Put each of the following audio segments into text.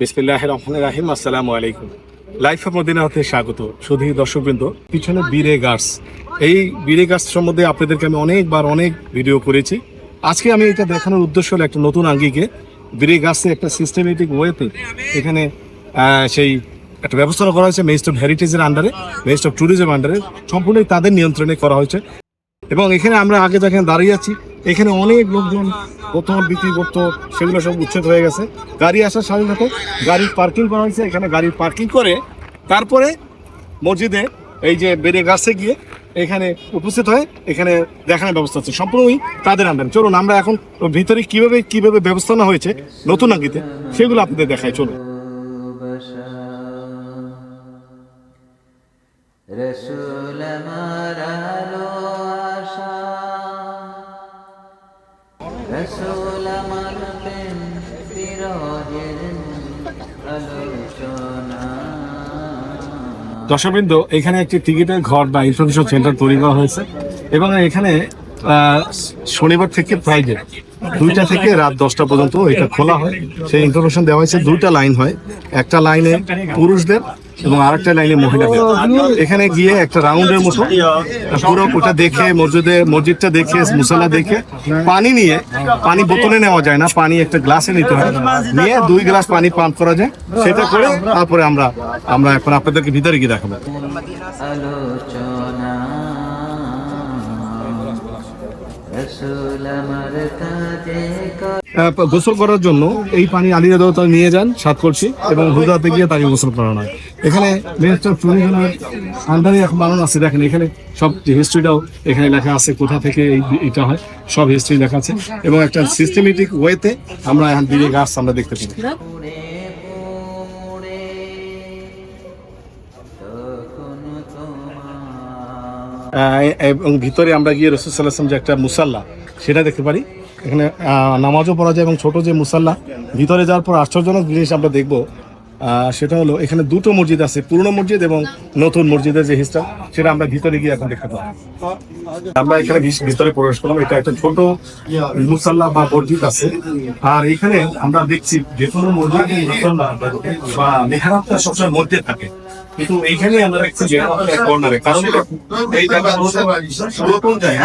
বিসমিল্লাহ রহমান রাহিম, আসসালামু আলাইকুম। লাইফ অফ মদিনা হতে স্বাগত। শুধু দর্শকবৃন্দ, পিছনে বীরে গার্স এই বীরে গার্স সম্বন্ধে আপনাদেরকে আমি অনেকবার অনেক ভিডিও করেছি। আজকে আমি এটা দেখানোর উদ্দেশ্য হলো একটা নতুন আঙ্গিকে। বীরে গার্সে একটা সিস্টেমেটিক ওয়েতে এখানে সেই একটা ব্যবস্থা করা হয়েছে মিনিস্টার অফ হেরিটেজের আন্ডারে মিনিস্টার অফ ট্যুরিজম আন্ডারে সম্পূর্ণই তাদের নিয়ন্ত্রণে করা হয়েছে। এবং এখানে আমরা আগে যেখানে দাঁড়িয়ে আছি এখানে অনেক লোকজন বোতল বিক্রি করতো, সেগুলো সব উচ্ছেদ হয়ে গেছে। গাড়ি আসার সাথে সাথে গাড়ির পার্কিং করা হয়েছে। এখানে গাড়ির পার্কিং করে তারপরে মসজিদে এই যে বেড়ে গাছে গিয়ে এখানে উপস্থিত হয়ে এখানে দেখানোর ব্যবস্থা আছে সম্পূর্ণই তাদের আন্ডারে চলুন, আমরা এখন ভিতরে কীভাবে কীভাবে ব্যবস্থাপনা হয়েছে, নতুন আঙ্গিতে সেগুলো আপনাদের দেখায় চলুন। রসুল মারালো দর্শকবৃন্দ, এখানে একটি টিকিটের ঘর বা ইনফরমেশন সেন্টার তৈরি করা হয়েছে এবং এখানে শনিবার থেকে ফ্রাইডে দুইটা থেকে রাত দশটা পর্যন্ত এটা খোলা হয়। সেই ইনফরমেশন দেওয়া হয়েছে, দুইটা লাইন হয়। একটা লাইনে পুরুষদের এবং আরেকটা লাইনে মহিলাদের এখানে গিয়ে একটা রাউন্ডের মতো পুরো ওটা দেখে মসজিদে মসজিদটা দেখে মুসাল্লা দেখে পানি নিয়ে পানি বোতলে নেওয়া যায় না পানি একটা গ্লাসে নিতে হয়। নিয়ে দুই গ্লাস পানি পান করা যায় সেটা করে তারপরে আমরা আমরা এখন আপনাদেরকে ভিতরে গিয়ে দেখাবো। গোসল করার জন্য এই পানি আলী দেওয়া নিয়ে যান, সাত করছি এবং হুদাতে গিয়ে তাকে গোসল করানো হয়। এখানে আন্ডারে এখন বানানো আছে। দেখেন এখানে সব হিস্ট্রিটাও এখানে লেখা আছে, কোথা থেকে এই এটা হয়, সব হিস্ট্রি লেখা আছে। এবং একটা সিস্টেমেটিক ওয়েতে আমরা এখন দিকে গাছ আমরা দেখতে পাই। এবং ভিতরে আমরা গিয়ে রসুল সাল্লাহাম যে একটা মুসাল্লা, সেটা দেখতে পারি। এখানে নামাজও পড়া যায় এবং ছোট যে মুসাল্লা, ভিতরে যাওয়ার পর আশ্চর্যজনক জিনিস আমরা দেখব সেটা হলো এখানে দুটো মসজিদ আছে, পুরনো মসজিদ এবং নতুন মসজিদের যে হিস্ট্রি সেটা আমরা ভিতরে গিয়ে এখন দেখতে পাবো। আমরা এখানে ভিতরে প্রবেশ করলাম, এটা একটা ছোট মুসাল্লা বা মসজিদ আছে। আর এখানে আমরা দেখছি যে কোনো মসজিদ বা মেহরাবটা সবসময় মধ্যে থাকে। কিন্তু এইখানে আমরা দেখছি যে কর্নারে কারণ এই জায়গা জায়গা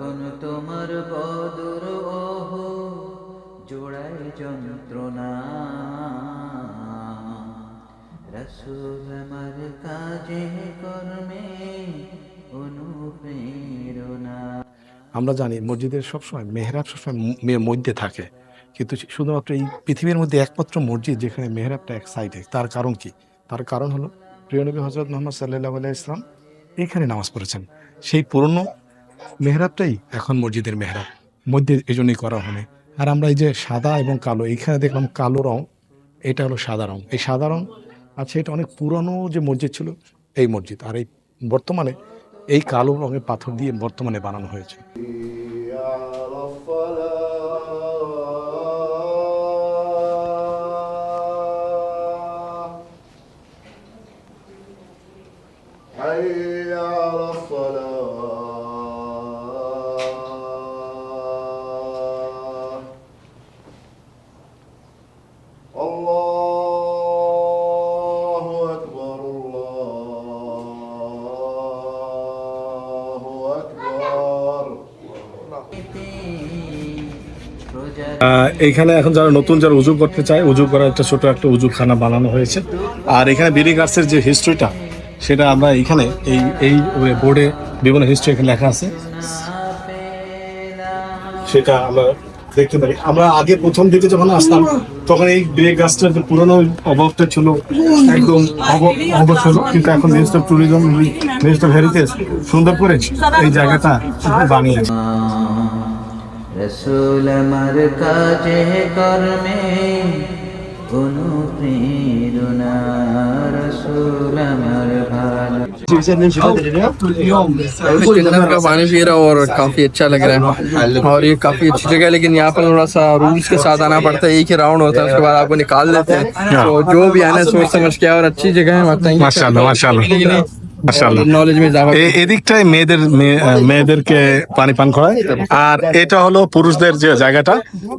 তখন তোমার বদর ওহ, জোড়ায় যন্ত্রণা। রসুল আমার কাজে, কর্মে অনুপ্রেরণা। আমরা জানি মসজিদের সবসময় মেহরাব সবসময় মধ্যে থাকে। কিন্তু শুধুমাত্র এই পৃথিবীর মধ্যে একমাত্র মসজিদ যেখানে মেহরাবটা এক সাইডে তার কারণ কি? তার কারণ হলো প্রিয়নবী হজরত মোহাম্মদ সাল্লাহ আলাইহ ইসলাম এখানে নামাজ পড়েছেন। সেই পুরনো মেহরাবটাই এখন মসজিদের মেহরাব। মধ্যে এই জন্যই করা হবে আর আমরা এই যে সাদা এবং কালো, এইখানে দেখলাম কালো রং, এটা হলো সাদা রং। এই সাদা রং আচ্ছা এটা অনেক পুরনো যে মসজিদ ছিল, এই মসজিদ। আর এই বর্তমানে এই কালো রঙের পাথর দিয়ে বর্তমানে বানানো হয়েছে। Hey! এইখানে এখন যারা নতুন যারা উজু করতে চায়, উজু করার একটা ছোট একটা উজুখানা বানানো হয়েছে। আর এখানে বিড়ি গাছের যে হিস্ট্রিটা সেটা আমরা এইখানে এই এই বোর্ডে বিভিন্ন হিস্ট্রি এখানে লেখা আছে। সেটা আমরা দেখতে পারি। আমরা আগে প্রথম দিকে যখন আসতাম, তখন এই বিড়ি গাছটার যে পুরনো অভাবটা ছিল, একদম অবশ হলো কিন্তু এখন মিনিস্টার ট্যুরিজম মিনিস্টার হেরিটেজ সুন্দর করে এই জায়গাটা বানিয়েছে। کا আমার কাজে কর্মে অনুপ্রেরণা رسول مر بھال پانی پی رہا اور کافی اچھا لگ رہا ہے اور یہ کافی اچھی جگہ ہے لیکن یہاں پر تھوڑا سا رولس کے ساتھ آنا پڑتا ہے ایک ہی راؤنڈ ہوتا ہے اس کے بعد آپ کو نکال دیتے ہیں۔ تو جو بھی آنا سوچ سمجھ کے اور اچھی جگہ ہے এদিকটাই মেয়েদের মেয়েদেরকে পানি পান করায়। আর এটা হলো পুরুষদের যে জায়গাটা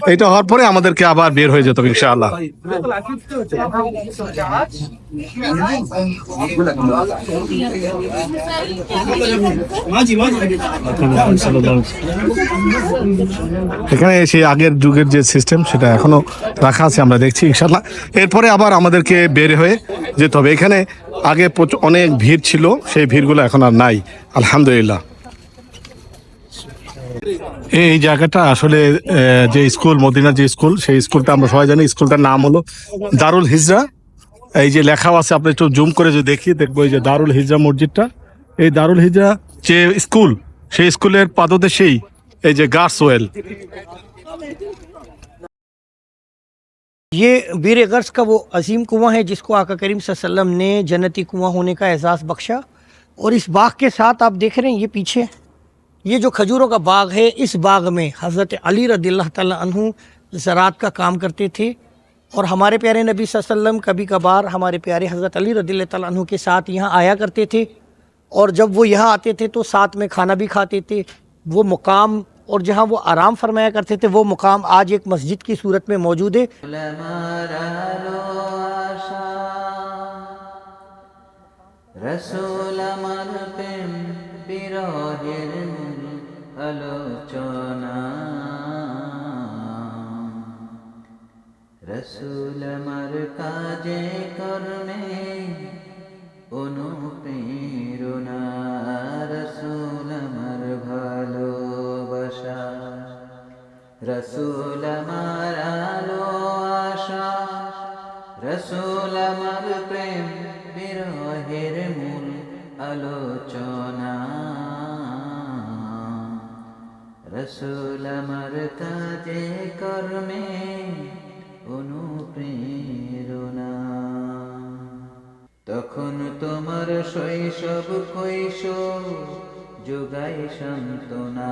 এটা হওয়ার পরে আমাদেরকে আবার বের হয়ে যেত ইনশাআল্লাহ। এখানে এসে আগের যুগের যে সিস্টেম সেটা এখনও রাখা আছে আমরা দেখছি ইনশাল্লাহ এরপরে আবার আমাদেরকে বের হয়ে যেতে হবে। এখানে আগে অনেক ভিড় ছিল সেই ভিড়গুলো এখন আর নাই। আলহামদুলিল্লাহ। এই জায়গাটা আসলে যে স্কুল মদিনা যে স্কুল, সেই স্কুলটা আমরা সবাই জানি, স্কুলটার নাম হলো দারুল হিজরা। এই যে লেখাও আছে, আপনি একটু জুম করে যদি দেখি, দেখব এই যে দারুল হিজরা মসজিদটা। এই দারুল হিজরা যে স্কুল, সেই স্কুলের পাদদেশেই এই যে গার্স یہ بیر غرض کا وہ عظیم کنواں ہے جس کو آقا کریم صلی اللہ علیہ وسلم نے جنتی کنواں ہونے کا اعزاز بخشا اور اس باغ کے ساتھ آپ دیکھ رہے ہیں، یہ پیچھے یہ جو کھجوروں کا باغ ہے، اس باغ میں حضرت علی رضی اللہ تعالیٰ عنہ زراعت کا کام کرتے تھے۔ اور ہمارے پیارے نبی صلی اللہ علیہ وسلم کبھی کبھار ہمارے پیارے حضرت علی رضی اللہ تعالیٰ عنہ کے ساتھ یہاں آیا کرتے تھے۔ اور جب وہ یہاں آتے تھے تو ساتھ میں کھانا بھی کھاتے تھے۔ وہ مقام اور جہاں وہ آرام فرمایا کرتے تھے، وہ مقام آج ایک مسجد کی صورت میں موجود ہے۔ رسول مر کاجے کرنے রসুল আমার আলো আশা, রসুল আমার প্রেম বিরহের মূল আলোচনা। রসুল আমার কাজে কর্মে অনুপ্রেরণা। তখন তোমার শৈশব কৈশোর যোগাই সান্ত্বনা।